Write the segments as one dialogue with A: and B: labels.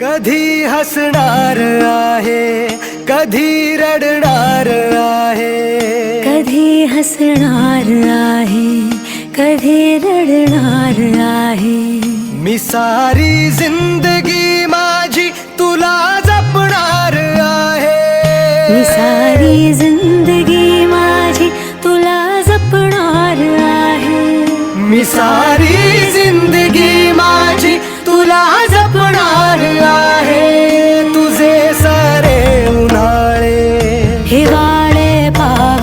A: कधी हसणार आहे कधी रडणार आहे?
B: कधी हसणार आहे कधी रडणार आहे?
A: मी सारी जिंदगी माझी तुला जपणार आहे.
B: मी सारी जिंदगी माझी तुला जपणार आहे.
A: मी सारी जिंदगी माझी तुला जपणार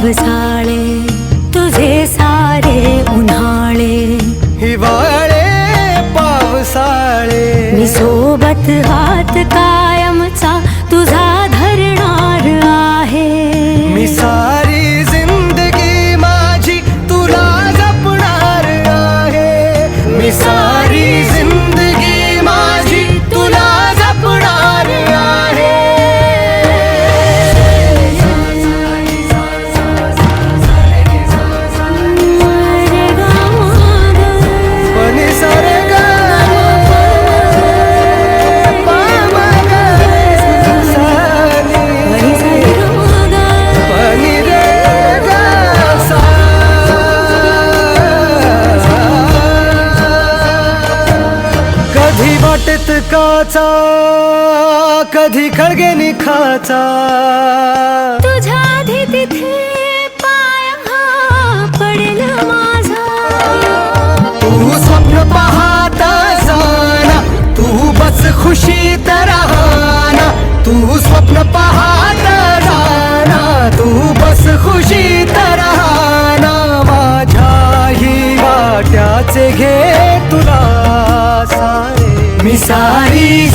B: पावसाळे तुझे सारे उन्हाळे.
A: हिवाळे पावसाळे.
B: मी सोबत हात कायमचा
A: वाटेत काचा कधी खळगे निखाचा.
B: तुझ्या आधी तिथे पाय हा पडेल माझा.
A: तू स्वप्न पाहत जाना तू बस खुशीत राहना तू स्वप्न पाहत जाना तू बस खुशीत राहना माझ्याही वाट्याचे घे मी Comissaris.